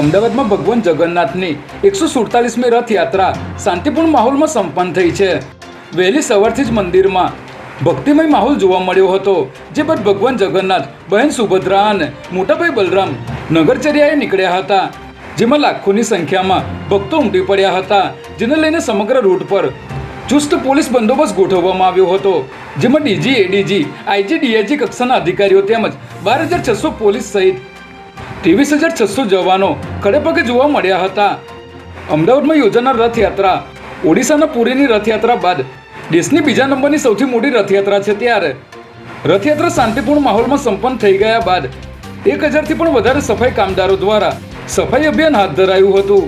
અમદાવાદમાં ભગવાન જગન્નાથની એકસો સુડતાલીસમી રથયાત્રા શાંતિપૂર્ણ માહોલમાં સંપન્ન થઈ છે. વહેલી સવારથી જ મંદિરમાં ભક્તિમય માહોલ જોવા મળ્યો હતો, જે બાદ ભગવાન જગન્નાથ, બહેન સુભદ્રા અને મોટાભાઈ બલરામ નગરચર્યાએ નીકળ્યા હતા, જેમાં લાખોની સંખ્યામાં ભક્તો ઉમટી પડ્યા હતા, જેને લઈને સમગ્ર રૂટ પર ચુસ્ત પોલીસ બંદોબસ્ત ગોઠવવામાં આવ્યો હતો, જેમાં ડીજી, એડીજી, આઈજી, ડીઆઈજી કક્ષાના અધિકારીઓ તેમજ બાર હજાર છસો પોલીસ સહિત ત્રેવીસ હજાર છસો જવાનો ખડેપગે જોવા મળ્યા હતા. અમદાવાદમાં યોજાનાર રથયાત્રા, ઓડિશાના પુરીની રથયાત્રા બાદ દેશની બીજા નંબરની સૌથી મોટી રથયાત્રા છે ત્યારે. રથયાત્રા શાંતિપૂર્ણ માહોલમાં સંપન્ન થઈ ગયા બાદ એક હજારથી પણ વધારે સફાઈ કામદારો દ્વારા સફાઈ અભિયાન હાથ ધરાયું હતું.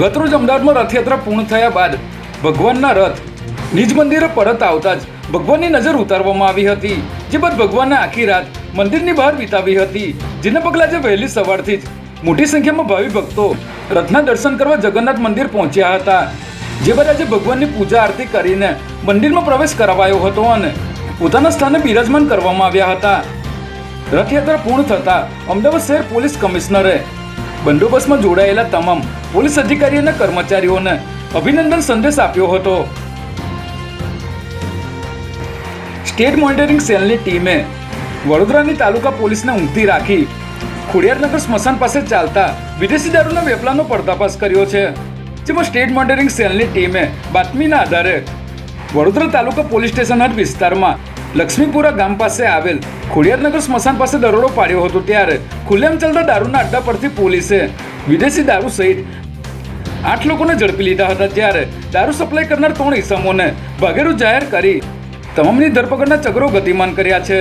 ગતરોજ અમદાવાદમાં રથયાત્રા પૂર્ણ થયા બાદ ભગવાનના રથ નિજ મંદિરે પરત આવતા જ ભગવાનની નજર ઉતારવામાં આવી હતી. જે બાદ ભગવાનને આખી રાત મંદિરની બહાર વિતાવી હતી. જેના પગલે આજે વહેલી સવારથી જ મોટી સંખ્યામાં ભાવિ ભક્તો રથના દર્શન કરવા જગન્નાથ મંદિર પહોંચ્યા હતા. જે બાદ આજે ભગવાનની પૂજા આરતી કરીને મંદિરમાં પ્રવેશ કરાવાયો હતો અને પોતાના સ્થાને બિરાજમાન કરવામાં આવ્યા હતા. રથયાત્રા પૂર્ણ થતાં અમદાવાદ શહેર પોલીસ કમિશનરે બંદોબસ્તમાં જોડાયેલા તમામ પોલીસ અધિકારી અને કર્મચારીઓને અભિનંદન સંદેશ આપ્યો હતો. સ્ટેટ મોનિટરિંગ સેલની ટીમે વડોદરાની તાલુકા પોલીસને ઊંઘતી રાખી ખોડિયારનગર સ્મશાન પાસે ચાલતા વિદેશી દારૂના વેપલાનો પર્દાફાશ કર્યો છે, જેમાં સ્ટેટ મોનિટરિંગ સેલની ટીમે બાતમીના આધારે વડોદરા તાલુકા પોલીસ સ્ટેશન હદ વિસ્તારમાં લક્ષ્મીપુરા ગામ પાસે આવેલ ખોડિયારનગર સ્મશાન પાસે દરોડો પાડ્યો હતો ત્યારે ખુલ્લેમ ચાલતા દારૂના અડ્ડા પરથી પોલીસે વિદેશી દારૂ સહિત આઠ લોકોને ઝડપી લીધા હતા. જ્યારે દારૂ સપ્લાય કરનાર ત્રણ ઇસમોને ભગેરું જાહેર કરી તમામની ધરપકડના ચક્રો ગતિમાન કર્યા છે.